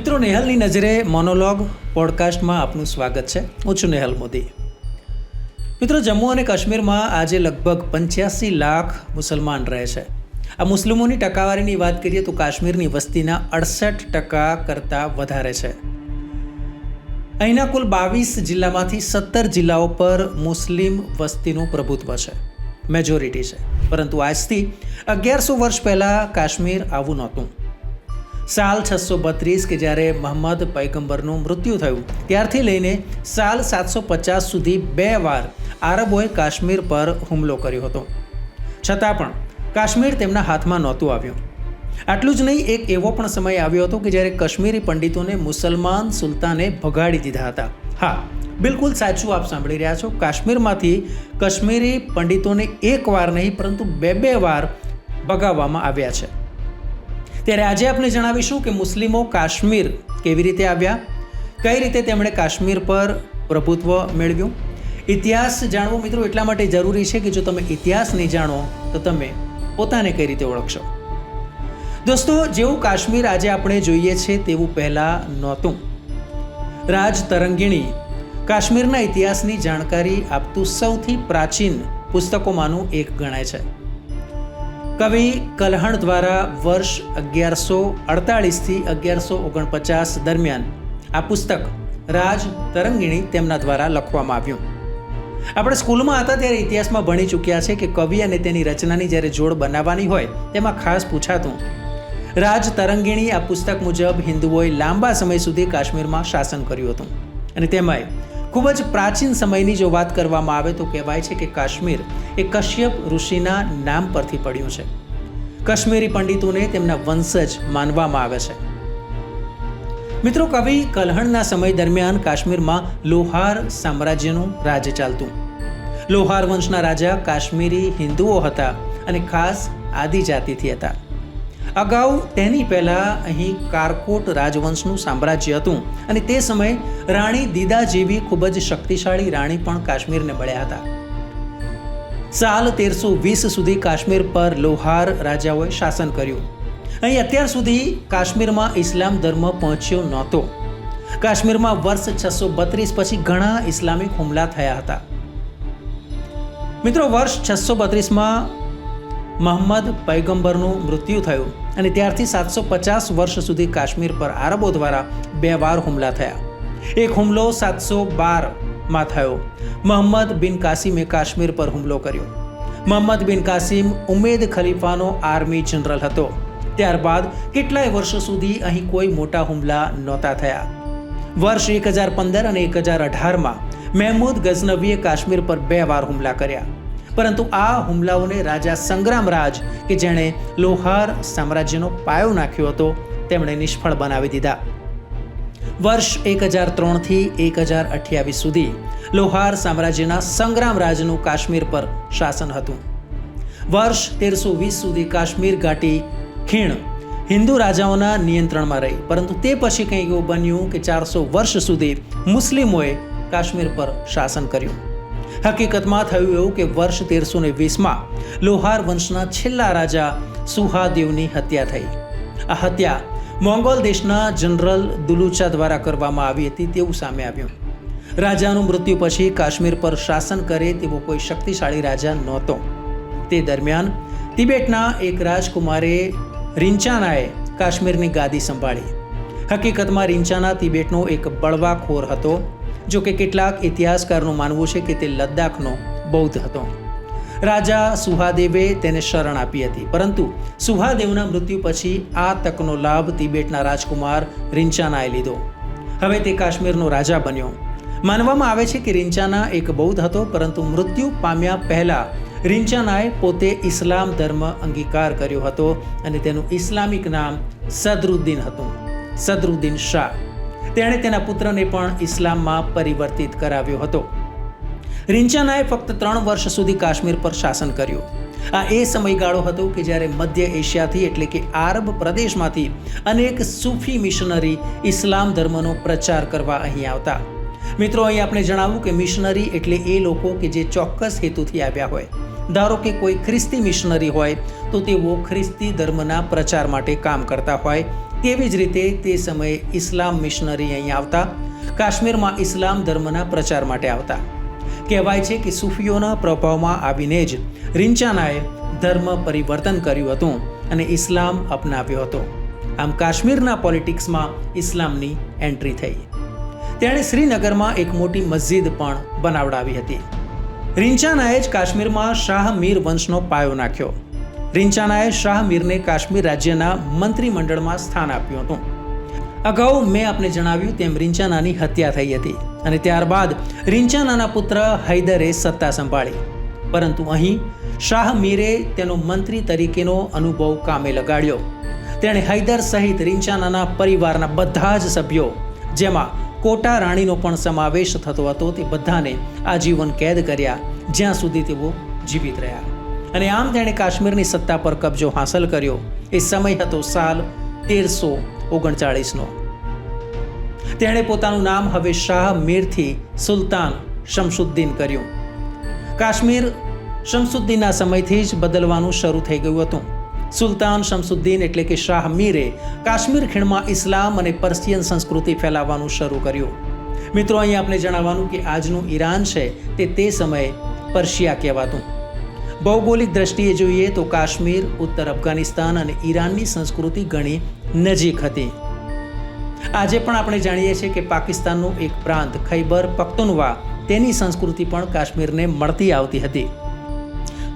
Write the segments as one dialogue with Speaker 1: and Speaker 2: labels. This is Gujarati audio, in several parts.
Speaker 1: મિત્રો, નેહલની નજરે મોનોલોગ પોડકાસ્ટમાં આપનું સ્વાગત છે. હું છું નેહલ મોદી. મિત્રો, જમ્મુ અને કાશ્મીરમાં આજે લગભગ પંચ્યાસી લાખ મુસલમાન રહે છે. આ મુસ્લિમોની ટકાવારીની વાત કરીએ તો કાશ્મીરની વસ્તીના અડસઠ ટકા કરતાં વધારે છે. અહીંના કુલ બાવીસ જિલ્લામાંથી સત્તર જિલ્લાઓ પર મુસ્લિમ વસ્તીનું પ્રભુત્વ છે. મેજોરિટી છે. પરંતુ આજથી અગિયારસો વર્ષ પહેલાં કાશ્મીર આવું નહોતું. સાલ છસો બત્રીસ કે જ્યારે મહમ્મદ પૈગંબરનું મૃત્યુ થયું, ત્યારથી લઈને સાલ સાતસો પચાસ સુધી બે વાર આરબોએ કાશ્મીર પર હુમલો કર્યો હતો. છતાં પણ કાશ્મીર તેમના હાથમાં નહોતું આવ્યું. આટલું જ નહીં, એક એવો પણ સમય આવ્યો હતો કે જ્યારે કાશ્મીરી પંડિતોને મુસલમાન સુલતાને ભગાડી દીધા હતા. હા, બિલકુલ સાચું આપ સાંભળી રહ્યા છો. કાશ્મીરમાંથી કાશ્મીરી પંડિતોને એક વાર નહીં, પરંતુ બે બે વાર ભગાવવામાં આવ્યા છે. ત્યારે આજે આપણે જણાવીશું કે મુસ્લિમો કાશ્મીર કેવી રીતે આવ્યા, કઈ રીતે તેમણે કાશ્મીર પર પ્રભુત્વ મેળવ્યું. ઇતિહાસ જાણવો મિત્રો એટલા માટે જરૂરી છે કે જો તમે ઇતિહાસ નહીં જાણો, તો તમે પોતાને કઈ રીતે ઓળખશો. દોસ્તો, જેવું કાશ્મીર આજે આપણે જોઈએ છે તેવું પહેલાં નહોતું. રાજ તરંગીણી કાશ્મીરના ઇતિહાસની જાણકારી આપતું સૌથી પ્રાચીન પુસ્તકોમાંનું એક ગણાય છે. કવિ કલહણ દ્વારા વર્ષ અગિયારસો અડતાળીસથી અગિયારસો ઓગણપચાસ દરમિયાન આ પુસ્તક રાજ તરંગીણી તેમના દ્વારા લખવામાં આવ્યું. આપણે સ્કૂલમાં હતા ત્યારે ઇતિહાસમાં ભણી ચૂક્યા છે કે કવિ અને તેની રચનાની જ્યારે જોડ બનાવવાની હોય તેમાં ખાસ પૂછાતું. રાજ તરંગીણી આ પુસ્તક મુજબ હિન્દુઓએ લાંબા સમય સુધી કાશ્મીરમાં શાસન કર્યું હતું. અને તેમાંય ખૂબ જ પ્રાચીન સમયની જો વાત કરવામાં આવે તો કહેવાય છે કે કાશ્મીર એ કશ્યપ ઋષિના નામ પરથી પડ્યું છે. કાશ્મીરી પંડિતોને તેમના વંશજ માનવામાં આવે છે. મિત્રો, કવિ કલહણના સમય દરમિયાન કાશ્મીરમાં લોહાર સામ્રાજ્યનું રાજ ચાલતું. લોહાર વંશના રાજા કાશ્મીરી હિન્દુઓ હતા અને ખાસ આદિજાતિથી હતા. અગાઉ તેની પહેલા અહીં કારકોટ રાજવંશનું સામ્રાજ્ય હતું અને તે સમયે રાણી દીદા જેવી ખૂબ જ શક્તિશાળી રાણી પણ કાશ્મીરને મળ્યા હતા. સાલ તેરસો વીસ સુધી કાશ્મીર પર લોહાર રાજાઓએ શાસન કર્યું. અહીં અત્યાર સુધી કાશ્મીરમાં ઇસ્લામ ધર્મ પહોંચ્યો નહોતો. કાશ્મીરમાં વર્ષ છસો બત્રીસ પછી ઘણા ઇસ્લામિક હુમલા થયા હતા. મિત્રો, વર્ષ છસો બત્રીસમાં મહંમદ પૈગંબરનું મૃત્યુ થયું. અને ત્યારથી સાતસો પચાસ વર્ષ સુધી કાશ્મીર પર આરબો દ્વારા બે વાર હુમલા થયા. એક હુમલો સાતસો બારમાં થયો. મોહમ્મદ બિન કાસિમે કાશ્મીર પર હુમલો કર્યો. મોહમ્મદ બિન કાસિમ ઉમેદ ખલીફાનો આર્મી જનરલ હતો. ત્યારબાદ કેટલાય વર્ષો સુધી અહીં કોઈ મોટા હુમલા નહોતા થયા. વર્ષ એક હજાર પંદર અને એક હજાર અઢારમાં મહેમૂદ ગઝનવીએ કાશ્મીર પર બે વાર હુમલા કર્યા. પરંતુ આ હુમલાઓને રાજા સંગ્રામરાજ કે જેણે લોહાર સામ્રાજ્યનો પાયો નાખ્યો હતો, તેમણે નિષ્ફળ બનાવી દીધા. વર્ષ એક હજાર ત્રણથી એક હજાર અઠ્યાવીસ સુધી લોહાર સામ્રાજ્યના સંગ્રામરાજનું કાશ્મીર પર શાસન હતું. વર્ષ તેરસો વીસ સુધી કાશ્મીર ઘાટી ખીણ હિન્દુ રાજાઓના નિયંત્રણમાં રહી. પરંતુ તે પછી કંઈક એવું બન્યું કે ચારસો વર્ષ સુધી મુસ્લિમોએ કાશ્મીર પર શાસન કર્યું. હકીકતમાં થયું એવું કે વર્ષ તેરસો ને વીસમાં લોહાર વંશના છેલ્લા રાજા સુહાદેવની હત્યા થઈ. આ હત્યા મોંગોલ દેશના જનરલ દુલુચા દ્વારા કરવામાં આવી હતી તેવું સામે આવ્યું. રાજાનું મૃત્યુ પછી કાશ્મીર પર શાસન કરે તેવો કોઈ શક્તિશાળી રાજા નહોતો. તે દરમિયાન તિબેટના એક રાજકુમારે રિંચાનાએ કાશ્મીરની ગાદી સંભાળી. હકીકતમાં રિંચાના તિબેટનો એક બળવાખોર હતો. જો કે કેટલાક ઇતિહાસકારનું માનવું છે કે તે લદ્દાખનો બૌદ્ધ હતો. રાજા સુહાદેવે તેને શરણ આપી હતી, પરંતુ સુહાદેવના મૃત્યુ પછી આ તકનો લાભ તિબેટના રાજકુમાર રિંચાનાએ લીધો. હવે તે કાશ્મીરનો રાજા બન્યો. માનવામાં આવે છે કે રિંચાના એક બૌદ્ધ હતો, પરંતુ મૃત્યુ પામ્યા પહેલા રિંચાનાએ પોતે ઇસ્લામ ધર્મ અંગીકાર કર્યો હતો અને તેનું ઇસ્લામિક નામ સદરુદ્દીન હતું. સદરુદ્દીન શાહ. તેણે તેના પુત્રને પણ ઇસ્લામમાં પરિવર્તિત કરાવ્યો હતો. રિંચાનાએ ફક્ત ત્રણ વર્ષ સુધી કાશ્મીર પર શાસન કર્યું. આ એ સમયગાળો હતો કે જ્યારે મધ્ય એશિયાથી એટલે કે આરબ પ્રદેશમાંથી અનેક સૂફી મિશનરી ઇસ્લામ ધર્મનો પ્રચાર કરવા અહીં આવતા. મિત્રો, અહીં આપણે જણાવ્યું કે મિશનરી એટલે એ લોકો કે જે ચોક્કસ હેતુથી આવ્યા હોય. ધારો કે કોઈ ખ્રિસ્તી મિશનરી હોય, તો તેઓ ખ્રિસ્તી ધર્મના પ્રચાર માટે કામ કરતા હોય તેવી જ રીતે તે સમયે ઇસ્લામ મિશનરી અહીં આવતા, કાશ્મીરમાં ઇસ્લામ ધર્મના પ્રચાર માટે આવતા. કહેવાય છે કે સૂફીઓના પ્રભાવમાં આવીને જ રિંચાનાએ ધર્મ પરિવર્તન કર્યું હતું અને ઇસ્લામ અપનાવ્યો હતો. આમ કાશ્મીરના પોલિટિક્સમાં ઇસ્લામની એન્ટ્રી થઈ. તેણે શ્રીનગરમાં એક મોટી મસ્જિદ પણ બનાવડાવી હતી. રિંચાનાએ જ કાશ્મીરમાં શાહ મીર વંશનો પાયો નાખ્યો. રિંચાનાએ શાહ મીરને કાશ્મીર રાજ્યના મંત્રીમંડળમાં સ્થાન આપ્યું હતું. અગાઉ મેં આપને જણાવ્યું તેમ રિંચાનાની હત્યા થઈ હતી અને ત્યારબાદ રિંચાનાના પુત્ર હૈદરે સત્તા સંભાળી. પરંતુ અહીં શાહ મીરે તેનો મંત્રી તરીકેનો અનુભવ કામે લગાડ્યો. તેણે હૈદર સહિત રિંચાનાના પરિવારના બધા જ સભ્યો, જેમાં કોટા રાણીનો પણ સમાવેશ થતો હતો, તે બધાને આજીવન કેદ કર્યા, જ્યાં સુધી તેઓ જીવિત રહ્યા. અને આમ તેણે કાશ્મીરની સત્તા પર કબજો હાંસલ કર્યો. એ સમય હતો સાલ તેરસો ઓગણચાળીસનો. તેણે પોતાનું નામ હવે શાહ મીરથી સુલતાન શમશુદ્દીન કર્યું. કાશ્મીર શમશુદ્દીનના સમયથી જ બદલવાનું શરૂ થઈ ગયું હતું. સુલતાન શમશુદ્દીન એટલે કે શાહ મીરે કાશ્મીર ખીણમાં ઇસ્લામ અને પર્શિયન સંસ્કૃતિ ફેલાવવાનું શરૂ કર્યું. મિત્રો, અહીં આપણે જણાવવાનું કે આજનું ઈરાન છે તે તે સમયે પર્શિયા કહેવાતું. ભૌગોલિક દ્રષ્ટિએ જોઈએ તો કાશ્મીર, ઉત્તર અફઘાનિસ્તાન અને ઈરાનની સંસ્કૃતિ ઘણી નજીક હતી. આજે પણ આપણે જાણીએ છીએ કે પાકિસ્તાનનું એક પ્રાંત ખૈબર પખ્તુનવા, તેની સંસ્કૃતિ પણ કાશ્મીરને મળતી આવતી હતી.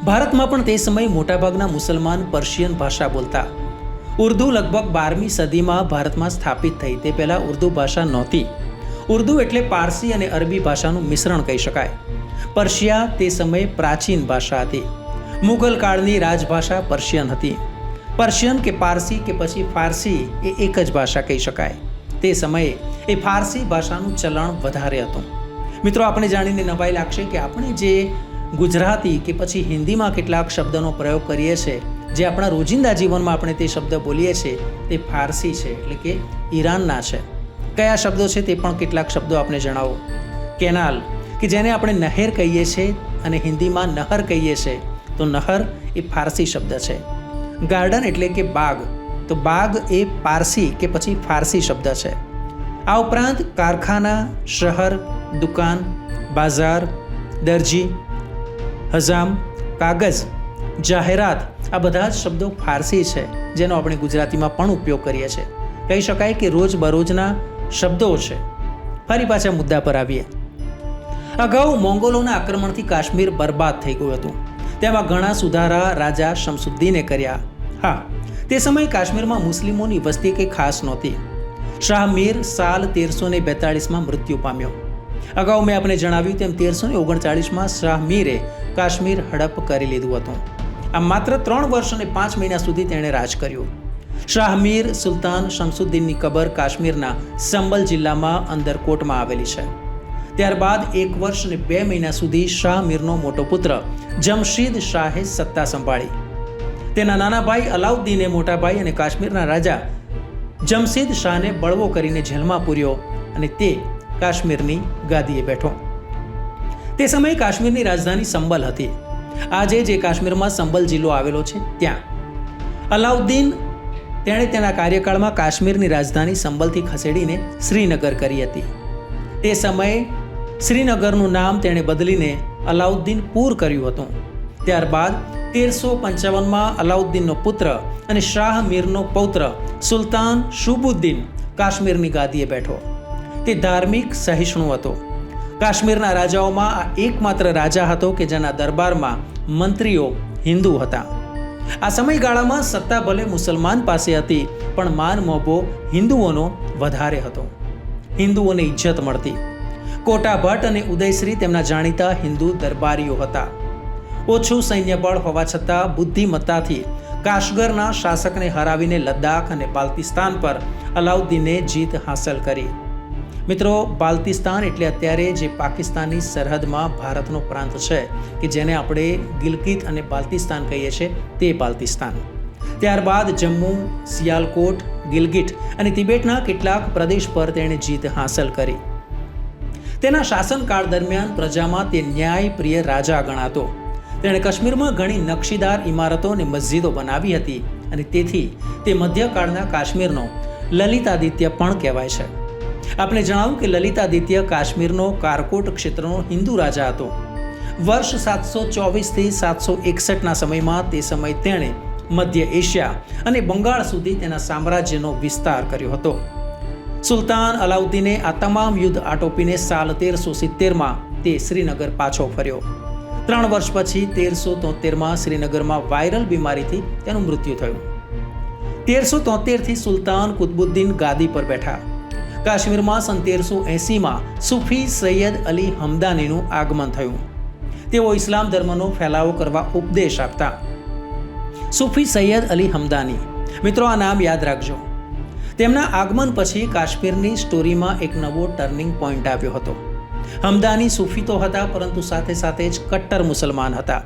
Speaker 1: ભારતમાં પણ તે સમયે મોટાભાગના મુસલમાન પર્શિયન ભાષા બોલતા. ઉર્દુ લગભગ બારમી સદીમાં ભારતમાં સ્થાપિત થઈ, તે પહેલાં ઉર્દુ ભાષા નહોતી. ઉર્દુ એટલે પારસી અને અરબી ભાષાનું મિશ્રણ કહી શકાય. પર્શિયા તે સમયે પ્રાચીન ભાષા હતી. મુઘલ કાળની રાજભાષા પર્શિયન હતી. પર્શિયન કે પારસી કે પછી ફારસી એ એક જ ભાષા કહી શકાય. તે સમયે એ ફારસી ભાષાનું ચલણ વધારે હતું. મિત્રો, આપણે જાણીને નવાઈ લાગશે કે આપણે જે ગુજરાતી કે પછી હિન્દીમાં કેટલાક શબ્દનો પ્રયોગ કરીએ છીએ, જે આપણા રોજિંદા જીવનમાં આપણે તે શબ્દ બોલીએ છીએ, તે ફારસી છે એટલે કે ઈરાનના છે. કયા શબ્દો છે તે પણ કેટલાક શબ્દો આપણે જણાવો. કેનાલ કે જેને આપણે નહેર કહીએ છીએ અને હિન્દીમાં નહર કહીએ છીએ, તો નહર એ ફારસી શબ્દ છે. ગાર્ડન એટલે કે બાગ, તો બાગ એ પારસી કે પછી ફારસી શબ્દ છે. આ ઉપરાંત કારખાના, શહેર, દુકાન, બાજાર, દરજી, હજામ, કાગજ, જાહેરાત, આ બધા જ શબ્દો ફારસી છે, જેનો આપણે ગુજરાતીમાં પણ ઉપયોગ કરીએ છીએ. કહી શકાય કે રોજબરોજના શબ્દો છે. ફરી પાછા મુદ્દા પર આવીએ. અગાઉ મોંગોલોના આક્રમણથી કાશ્મીર બરબાદ થઈ ગયું હતું. તેમાં ઘણા સુધારા રાજા શમસુદ્દીને કર્યા. હા, તે સમયે કાશ્મીરમાં મુસ્લિમોની વસ્તી કંઈ ખાસ નહોતી. શાહ મીર સાલ તેરસો ને બેતાળીસમાં મૃત્યુ પામ્યો. અગાઉ મેં આપણે જણાવ્યું તેમ તેરસો ને ઓગણચાળીસમાં શાહ મીરે કાશ્મીર હડપ કરી લીધું હતું. આમ માત્ર ત્રણ વર્ષ અને પાંચ મહિના સુધી તેણે રાજ કર્યું. શાહ મીર સુલતાન શમસુદ્દીનની કબર કાશ્મીરના સંબલ જિલ્લામાં અંદરકોટમાં આવેલી છે. ત્યારબાદ એક વર્ષ અને બે મહિના સુધી શાહ મીરનો મોટો પુત્ર, જમશીદ શાહે સત્તા સંભાળી. તેના નાના ભાઈ અલાઉદ્દીને મોટા ભાઈ અને કાશ્મીરના રાજા જમશીદ શાહને બળવો કરીને જેલમાં પૂર્યો અને તે કાશ્મીરની ગાદીએ બેઠો. તે સમયે કાશ્મીરની રાજધાની સંબલ હતી. આજે જે કાશ્મીરમાં સંબલ જિલ્લો આવેલો છે, ત્યાં. અલાઉદ્દીન તેણે તેના કાર્યકાળમાં કાશ્મીરની રાજધાની સંબલથી ખસેડીને શ્રીનગર કરી હતી. તે સમયે શ્રીનગરનું નામ તેણે બદલીને અલાઉદ્દીન પૂર કર્યું હતું. ત્યારબાદ તેરસો પંચાવનમાં અલાઉદ્દીનનો પુત્ર અને શાહ મીરનો પૌત્ર સુલતાન શુબુદ્દીન કાશ્મીરની ગાદીએ બેઠો. તે ધાર્મિક સહિષ્ણુ હતો. કાશ્મીરના રાજાઓમાં આ એકમાત્ર રાજા હતો કે જેના દરબારમાં મંત્રીઓ હિન્દુ હતા. આ સમયગાળામાં સત્તા ભલે મુસલમાન પાસે હતી, પણ માન મોભો હિન્દુઓનો વધારે હતો. હિન્દુઓને ઇજ્જત મળતી. કોટા ભટ્ટ અને ઉદયશ્રી તેમના જાણીતા હિન્દુ દરબારીઓ હતા. ઓછું સૈન્ય બળ હોવા છતાં બુદ્ધિમત્તાથી કાશગરના શાસકને હરાવીને લદ્દાખ અને બાલ્તિસ્તાન પર અલાઉદ્દીને જીત હાંસલ કરી. મિત્રો, બાલ્તિસ્તાન એટલે અત્યારે જે પાકિસ્તાનની સરહદમાં ભારતનો પ્રાંત છે, કે જેને આપણે ગિલગિત અને બાલ્તિસ્તાન કહીએ છીએ, તે બાલ્તિસ્તાન. ત્યારબાદ જમ્મુ, સિયાલકોટ, ગિલગિટ અને તિબેટના કેટલાક પ્રદેશ પર તેણે જીત હાંસલ કરી. તેના શાસનકાળ દરમિયાન પ્રજામાં તે ન્યાયપ્રિય રાજા ગણાતો. તેણે કાશ્મીરમાં ઘણી નકશીદાર ઇમારતો અને મસ્જિદો બનાવી હતી અને તેથી તે મધ્યકાળના કાશ્મીરનો લલિતાદિત્ય પણ કહેવાય છે. આપણે જણાવ્યું કે લલિતાદિત્ય કાશ્મીરનો કારકોટ ક્ષેત્રનો હિન્દુ રાજા હતો. વર્ષ સાતસો ચોવીસથી સાતસો એકસઠના સમયમાં તે સમય તેણે મધ્ય એશિયા અને બંગાળ સુધી તેના સામ્રાજ્યનો વિસ્તાર કર્યો હતો. સુલતાન અલાઉદ્દીને આ તમામ યુદ્ધ આટોપીને સાલ તેરસો સિત્તેરમાં તે શ્રીનગર પાછો ફર્યો. ત્રણ વર્ષ પછી તેરસો તોતેરમાં શ્રીનગરમાં વાયરલ બીમારીથી તેનું મૃત્યુ થયું. તેરસો તોતેરથી સુલતાન કુતબુદ્દીન ગાદી પર બેઠા. કાશ્મીરમાં સન તેરસો એંસીમાં સુફી સૈયદ અલી હમદાનીનું આગમન થયું. તેઓ ઇસ્લામ ધર્મનો ફેલાવો કરવા ઉપદેશ આપતા. સુફી સૈયદ અલી હમદાની. મિત્રો, આ નામ યાદ રાખજો. તેમના આગમન પછી કાશ્મીરની સ્ટોરીમાં એક નવો ટર્નિંગ પોઈન્ટ આવ્યો હતો. હમદાની સૂફી તો હતા, પરંતુ સાથે સાથે જ કટ્ટર મુસલમાન હતા.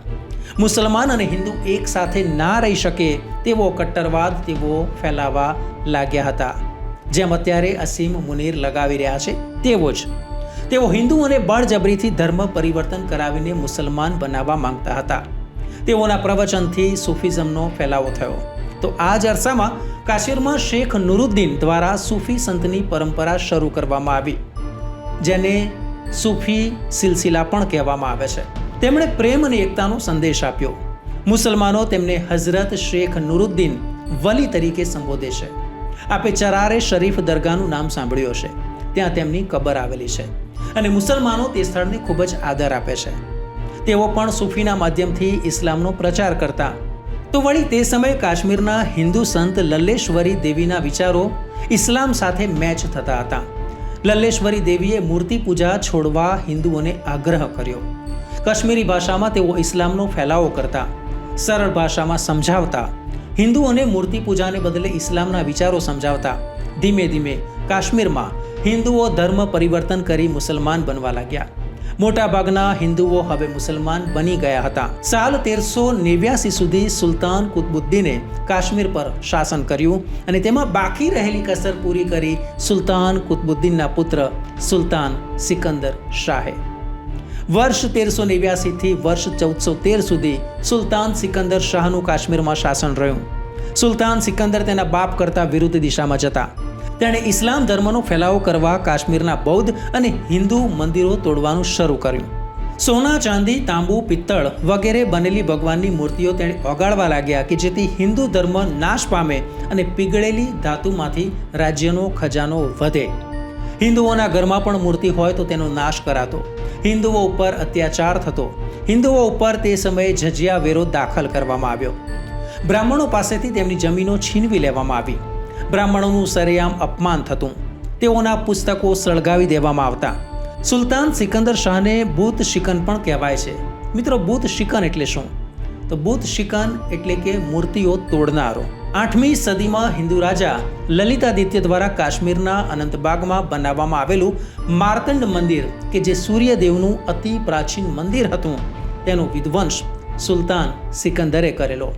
Speaker 1: મુસલમાન અને હિન્દુ એક સાથે ના રહી શકે તેવો કટ્ટરવાદ તેઓ ફેલાવા લાગ્યા હતા. જેમ અત્યારે અસીમ મુનીર લગાવી રહ્યા છે, તેવો જ. તેઓ હિન્દુઓને બળજબરીથી ધર્મ પરિવર્તન કરાવીને મુસલમાન બનાવવા માંગતા હતા. તેઓના પ્રવચનથી સૂફિઝમનો ફેલાવો થયો. તો આ જ અરસામાં કાશ્મીરમાં શેખ નુરુદ્દીન દ્વારા સૂફી સંતની પરંપરા શરૂ કરવામાં આવી, જેને સૂફી સિલસિલા પણ કહેવામાં આવે છે. તેમણે પ્રેમ અને એકતાનો સંદેશ આપ્યો. મુસલમાનો તેમને હઝરત શેખ નુરુદ્દીન વલી તરીકે સંબોધે છે. આપે ચરારે શરીફ દરગાહનું નામ સાંભળ્યું હશે. ત્યાં તેમની કબર આવેલી છે અને મુસલમાનો તે સ્થળને ખૂબ જ આદર આપે છે. તેઓ પણ સૂફીના માધ્યમથી ઇસ્લામનો પ્રચાર કરતા તો વળી તે સમયે કાશ્મીરના હિન્દુ સંત લલ્લેશ્વરી દેવીના વિચારો ઇસ્લામ સાથે મેચ થતા હતા. લલ્લેશ્વરી દેવીએ મૂર્તિ પૂજા છોડવા હિન્દુઓને આગ્રહ કર્યો. કાશ્મીરી ભાષામાં તેઓ ઇસ્લામનો ફેલાવો કરતા, સરળ ભાષામાં સમજાવતા, હિન્દુઓને મૂર્તિ પૂજાને બદલે ઇસ્લામના વિચારો સમજાવતા, ધીમે ધીમે કાશ્મીરમાં હિન્દુઓ ધર્મ પરિવર્તન કરી મુસલમાન બનવા લાગ્યા. મોટાભાગના હિન્દુઓ હવે મુસલમાન બની ગયા હતા. સાલ તેરસો નેવ્યાસી સુધી સુલતાન કુતબુદ્દીને કાશ્મીર પર શાસન કર્યું અને તેમાં બાકી રહેલી કસર પૂરી કરી સુલતાન કુતબુદ્દીનના પુત્ર સુલતાન સિકંદર શાહે. વર્ષ તેરસો નેવ્યાસીથી વર્ષ ચૌદસો તેર સુધી સુલતાન સિકંદર શાહનું કાશ્મીરમાં શાસન રહ્યું. સુલતાન સિકંદર તેના બાપ કરતા વિરુદ્ધ દિશામાં જતા. તેણે ઇસ્લામ ધર્મનો ફેલાવો કરવા કાશ્મીરના બૌદ્ધ અને હિન્દુ મંદિરો તોડવાનું શરૂ કર્યું. સોના, ચાંદી, તાંબુ, પિત્તળ વગેરે બનેલી ભગવાનની મૂર્તિઓ તેણે ઓગાળવા લાગ્યા કે જેથી હિન્દુ ધર્મ નાશ પામે અને પીગળેલી ધાતુમાંથી રાજ્યનો ખજાનો વધે. હિન્દુઓના ઘરમાં પણ મૂર્તિ હોય તો તેનો નાશ કરાતો. હિન્દુઓ ઉપર અત્યાચાર થતો. હિન્દુઓ ઉપર તે સમયે જજિયા વેરો દાખલ કરવામાં આવ્યો. બ્રાહ્મણો પાસેથી તેમની જમીનો છીનવી લેવામાં આવી. બ્રાહ્મણોનું સરેઆમ અપમાન થતું. તેઓના પુસ્તકો સળગાવી દેવામાં આવતા. સુલતાન સિકંદર શાહને બુત શિકન પણ કહેવાય છે. મિત્રો બુત શિકન એટલે શું? તો બુત શિકન એટલે કે મૂર્તિઓ તોડનારો. આઠમી સદીમાં હિન્દુ રાજા લલિતાદિત્ય દ્વારા કાશ્મીરના અનંતબાગમાં બનાવવામાં આવેલું માર્તંડ મંદિર, કે જે સૂર્યદેવનું અતિ પ્રાચીન મંદિર હતું, તેનો વિધ્વંસ સુલતાન સિકંદરે કરેલો.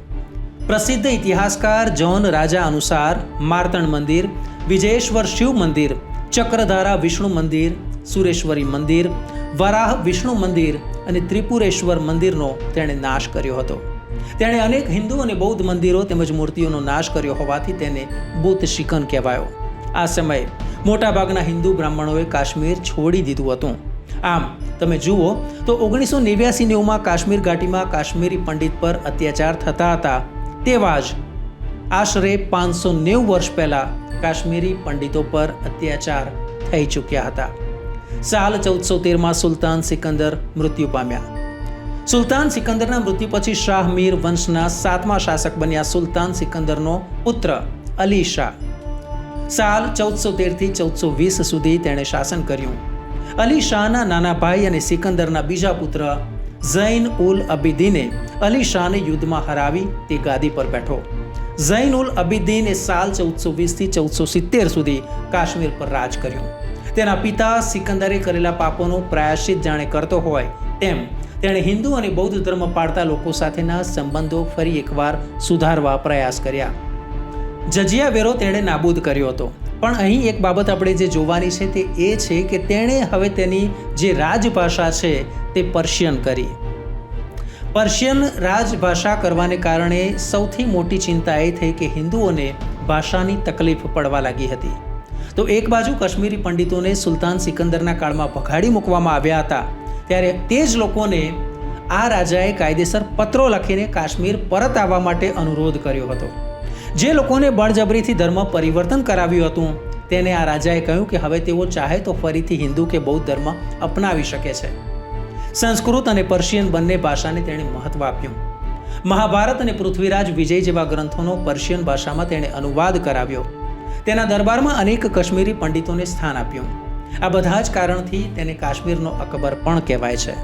Speaker 1: પ્રસિદ્ધ ઇતિહાસકાર જોન રાજા અનુસાર માર્તણ મંદિર વિજયેશ્વર શિવ મંદિર, ચક્રધારા વિષ્ણુ મંદિર, સુરેશ્વરી મંદિર, વરાહ વિષ્ણુ મંદિર અને ત્રિપુરેશ્વર મંદિરનો તેણે નાશ કર્યો હતો. તેણે અનેક હિન્દુ અને બૌદ્ધ મંદિરો તેમજ મૂર્તિઓનો નાશ કર્યો હોવાથી તેને બુદ્ધ શિખન કહેવાયો. આ સમયે મોટાભાગના હિન્દુ બ્રાહ્મણોએ કાશ્મીર છોડી દીધું હતું. આમ, તમે જુઓ તો ઓગણીસો નેવ્યાસી નેવુંમાં કાશ્મીર ઘાટીમાં કાશ્મીરી પંડિત પર અત્યાચાર થતા હતા. તેવા જ આશરે પાંચસો નેવું વર્ષ પહેલાં કાશ્મીરી પંડિતો પર અત્યાચાર થઈ ચૂક્યા હતા. સાલ ચૌદસો તેરમાં સુલતાન સિકંદર મૃત્યુ પામ્યા. સુલતાન સિકંદરના મૃત્યુ પછી શાહ મીર વંશના સાતમા શાસક બન્યા સુલતાન સિકંદરનો પુત્ર અલી શાહ. સાલ ચૌદસો તેરથી ચૌદસો વીસ સુધી તેણે શાસન કર્યું. અલી શાહના નાના ભાઈ અને સિકંદરના બીજા પુત્ર ઝૈન ઉલ અબિદીને અલી શાહને યુદ્ધમાં હરાવી તે ગાદી પર બેઠો. ઝૈન ઉલ અબિદીને સાલ ચૌદસો વીસથી ચૌદસો સિત્તેર સુધી કાશ્મીર પર રાજ કર્યું. તેના પિતા સિકંદરે કરેલા પાપોનો પ્રાયશ્ચિત જાણે કરતો હોય તેમ તેણે હિન્દુ અને બૌદ્ધ ધર્મ પાળતા લોકો સાથેના સંબંધો ફરી એકવાર સુધારવા પ્રયાસ કર્યા. જજિયા વેરો તેણે નાબૂદ કર્યો હતો. પણ અહીં એક બાબત આપણે જે જોવાની છે તે એ છે કે તેણે હવે તેની જે રાજભાષા છે તે પર્શિયન કરી પર્શિયન રાજભાષા કરવાને કારણે સૌથી મોટી ચિંતા એ થઈ કે હિન્દુઓને ભાષાની તકલીફ પડવા લાગી હતી. તો એક બાજુ કાશ્મીરી પંડિતોને સુલતાન સિકંદરના કાળમાં ભગાડી મૂકવામાં આવ્યા હતા, ત્યારે તે જ લોકોને આ રાજાએ કાયદેસર પત્રો લખીને કાશ્મીર પરત આવવા માટે અનુરોધ કર્યો હતો. જે લોકોને બળજબરીથી ધર્મ પરિવર્તન કરાવ્યું હતું, તેને આ રાજાએ કહ્યું કે હવે તેઓ ચાહે તો ફરીથી હિન્દુ કે બૌદ્ધ ધર્મ અપનાવી શકે છે. સંસ્કૃત અને પર્શિયન બંને ભાષાને તેણે મહત્વ આપ્યું. મહાભારત અને પૃથ્વીરાજ વિજય જેવા ગ્રંથોનો પર્શિયન ભાષામાં તેણે અનુવાદ કરાવ્યો. તેના દરબારમાં અનેક કાશ્મીરી પંડિતોને સ્થાન આપ્યું. આ બધા જ કારણથી તેને કાશ્મીરનો અકબર પણ કહેવાય છે.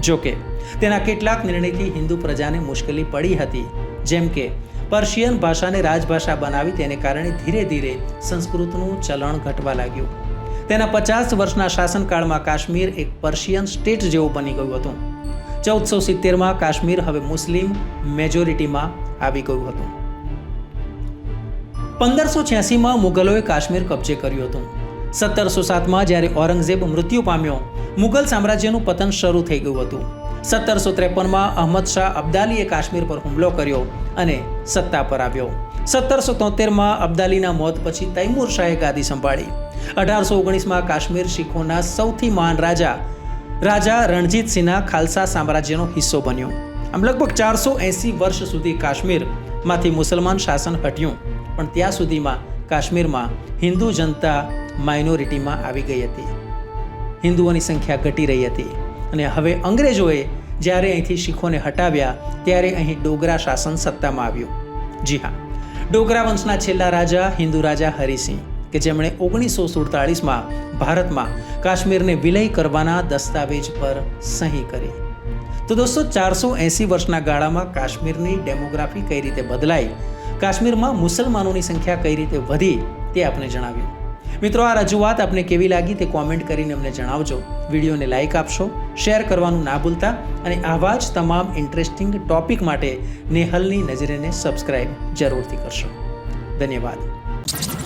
Speaker 1: જોકે તેના કેટલાક નિર્ણયથી હિન્દુ પ્રજાને મુશ્કેલી પડી હતી. જેમ કે, પર્શિયન ભાષાને રાજભાષા બનાવી તેને કારણે ધીરે ધીરે સંસ્કૃતનું ચલણ ઘટવા લાગ્યું. તેના પચાસ વર્ષના શાસનકાળમાં કાશ્મીર એક પર્શિયન સ્ટેટ જેવું બની ગયું હતું. ચૌદસો સિત્તેરમાં કાશ્મીર હવે મુસ્લિમ મેજોરિટીમાં આવી ગયું હતું. પંદરસો છ્યાસીમાં મુગલોએ કાશ્મીર કબજે કર્યું હતું. સત્તરસો સાતમાં જ્યારે ઔરંગઝેબ મૃત્યુ પામ્યો, મુગલ સામ્રાજ્યનું પતન શરૂ થઈ ગયું હતું. સત્તરસો ત્રેપનમાં અહમદ શાહ અબ્દાલીએ કાશ્મીર પર હુમલો કર્યો અને સત્તા પર આવ્યો. સત્તરસો તોતેરમાં અબ્દાલીના મોત પછી તૈમૂર શાહે ગાદી સંભાળી. અઢારસો ઓગણીસમાં કાશ્મીર શીખોના સૌથી મહાન રાજા રાજા રણજીતસિંહના ખાલસા સામ્રાજ્યનો હિસ્સો બન્યો. આમ લગભગ ચારસો એંસી વર્ષ સુધી કાશ્મીરમાંથી મુસલમાન શાસન હટ્યું, પણ ત્યાં સુધીમાં કાશ્મીરમાં હિન્દુ જનતા માઇનોરિટીમાં આવી ગઈ હતી. હિન્દુઓની સંખ્યા ઘટી રહી હતી અને હવે અંગ્રેજોએ જ્યારે અહીંથી શીખોને હટાવ્યા, ત્યારે અહીં ડોગરા શાસન સત્તામાં આવ્યું. જી હા, ડોગરા વંશના છેલ્લા રાજા હિન્દુ રાજા હરિસિંહ. કે જેમણે ઓગણીસો સુડતાળીસમાં ભારતમાં કાશ્મીરને વિલય કરવાના દસ્તાવેજ પર સહી કરી. તો દોસ્તો, ચારસો એંસી વર્ષના ગાળામાં કાશ્મીરની ડેમોગ્રાફી કઈ રીતે બદલાઈ, કાશ્મીરમાં મુસલમાનોની સંખ્યા કઈ રીતે વધી તે આપણે જણાવ્યું મિત્રો, આ રજૂઆત આપને કેવી લાગી તે કોમેન્ટ કરીને અમને જણાવજો. વિડીયોને લાઇક આપશો, શેર કરવાનું ના ભૂલતા, અને આવા જ તમામ ઇન્ટરેસ્ટિંગ ટોપિક માટે નેહલની નજરેને સબસ્ક્રાઇબ જરૂરથી કરશો. ધન્યવાદ.